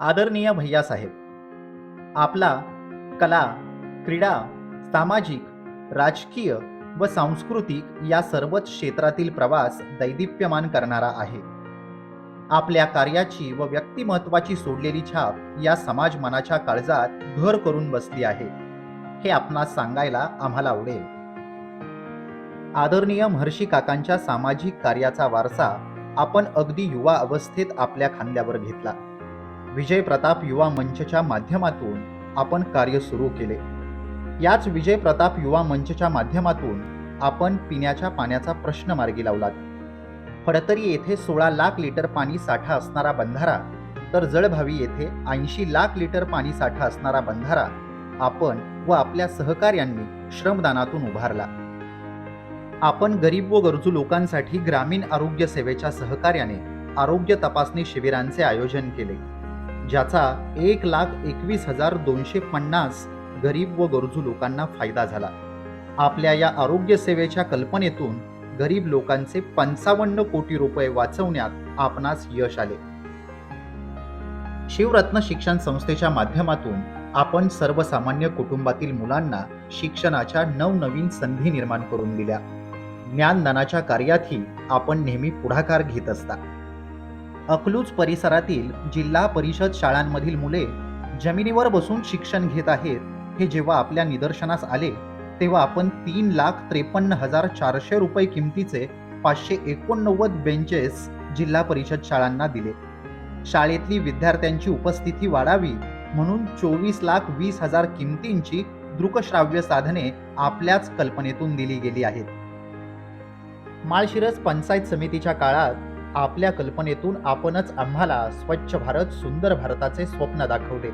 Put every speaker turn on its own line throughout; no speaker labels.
आदरणीय भैयासाहेब आपला कला क्रीडा सामाजिक राजकीय व सांस्कृतिक या सर्वच क्षेत्रातील प्रवास दैदिप्यमान करणारा आहे. आपल्या कार्याची व व्यक्तिमत्वाची सोडलेली छाप या समाज मनाच्या काळजात घर करून बसली आहे हे आपणास सांगायला आम्हाला आवडेल. आदरणीय महर्षी काकांच्या सामाजिक कार्याचा वारसा आपण अगदी युवा अवस्थेत आपल्या खांद्यावर घेतला. विजय प्रताप युवा मंचच्या माध्यमातून आपण कार्य सुरू केले. याच विजय प्रताप युवा मंचच्या माध्यमातून आपण पिण्याच्या पाण्याचा प्रश्न मार्गी लावलात. फडतरी येथे सोळा लाख लिटर पाणी साठा असणारा बंधारा तर जळभावी येथे ऐंशी लाख लिटर पाणी साठा असणारा बंधारा आपण व आपल्या सहकार्यांनी श्रमदानातून उभारला. आपण गरीब व गरजू लोकांसाठी ग्रामीण आरोग्य सेवेच्या सहकार्याने आरोग्य तपासणी शिबिरांचे आयोजन केले. ज्याचा एक लाख एकवीस हजार दोनशे पन्नास गरीब व गरजू लोकांना फायदा झाला. आपल्या या आरोग्य सेवेच्या कल्पनेतून गरीब लोकांचे पंचावन्न कोटी रुपये वाचवण्यात आपणास यश आले. शिवरत्न शिक्षण संस्थेच्या माध्यमातून आपण सर्वसामान्य कुटुंबातील मुलांना शिक्षणाच्या नवनवीन संधी निर्माण करून दिल्या. ज्ञानदानाच्या कार्यातही आपण नेहमी पुढाकार घेत असता. अकलूज परिसरातील जिल्हा परिषद शाळांमधील मुले जमिनीवर बसून शिक्षण घेत आहेत. हे जेव्हा आपल्या निदर्शनास आले तेव्हा आपण तीन लाख त्रेपन्न हजार चारशे रुपये किमतीचे पाचशे एकोणनव्वद बेंचेस जिल्हा परिषद शाळांना दिले. शाळेतली विद्यार्थ्यांची उपस्थिती वाढावी म्हणून चोवीस लाख वीस हजार किमतींची दृकश्राव्य साधने आपल्याच कल्पनेतून दिली गेली आहेत. माळशिरस पंचायत समितीच्या काळात आपल्या कल्पनेतून आपणच आम्हाला स्वच्छ भारत सुंदर भारताचे स्वप्न दाखवले.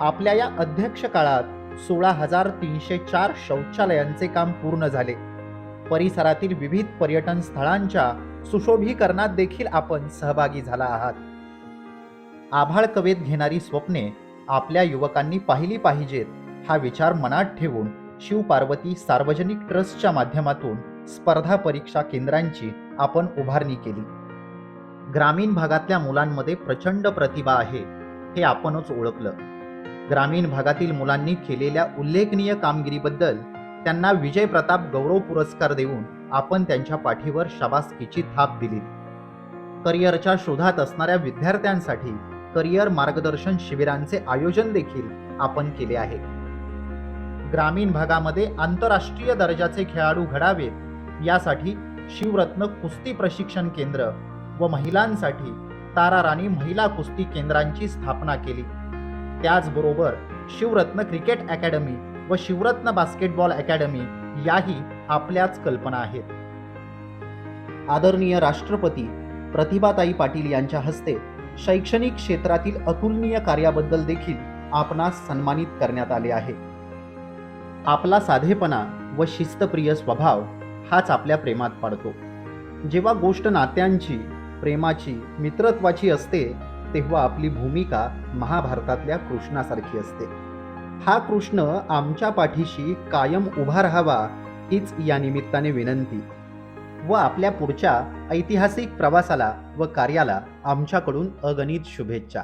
आपल्या या अध्यक्ष काळात सोळा हजार तीनशे चार शौचालयांचे काम पूर्ण झाले. परिसरातील विविध पर्यटन स्थळांच्या सुशोभीकरणात देखील आपण सहभागी झाला आहात. आभाळ कवेत घेणारी स्वप्ने आपल्या युवकांनी पाहिली पाहिजेत हा विचार मनात ठेवून शिवपार्वती सार्वजनिक ट्रस्टच्या माध्यमातून स्पर्धा परीक्षा केंद्रांची आपण उभारणी केली. ग्रामीण भागातल्या मुलांमध्ये प्रचंड प्रतिभा आहे हे आपणच ओळखलं. ग्रामीण भागातील मुलांनी केलेल्या उल्लेखनीय कामगिरीबद्दल त्यांना विजय प्रताप गौरव पुरस्कार देऊन आपण त्यांच्या पाठीवर शाबासकीची थाप दिली. करिअरच्या शोधात असणाऱ्या विद्यार्थ्यांसाठी करिअर मार्गदर्शन शिबिरांचे आयोजन देखील आपण केले आहे. ग्रामीण भागामध्ये आंतरराष्ट्रीय दर्जाचे खेळाडू घडावेत यासाठी शिवरत्न कुस्ती प्रशिक्षण केंद्र व महिलांसाठी तारा राणी महिला कुस्ती केंद्रांची स्थापना केली. त्याचबरोबर शिवरत्न क्रिकेट अकॅडमी व शिवरत्न बास्केटबॉल अकॅडमी याही आपल्याच कल्पना आहेत. आदरणीय राष्ट्रपती प्रतिभाताई पाटील यांच्या हस्ते शैक्षणिक क्षेत्रातील अतुलनीय कार्याबद्दल देखील आपणास सन्मानित करण्यात आले आहे. आपला साधेपणा व शिस्तप्रिय स्वभाव हाच आपल्या प्रेमात पाडतो. जेव्हा गोष्ट नात्यांची प्रेमाची मित्रत्वाची असते तेव्हा आपली भूमिका महाभारतातल्या कृष्णासारखी असते. हा कृष्ण आमच्या पाठीशी कायम उभा राहावा हीच या निमित्ताने विनंती. व आपल्या पुढच्या ऐतिहासिक प्रवासाला व कार्याला आमच्याकडून अगणित शुभेच्छा.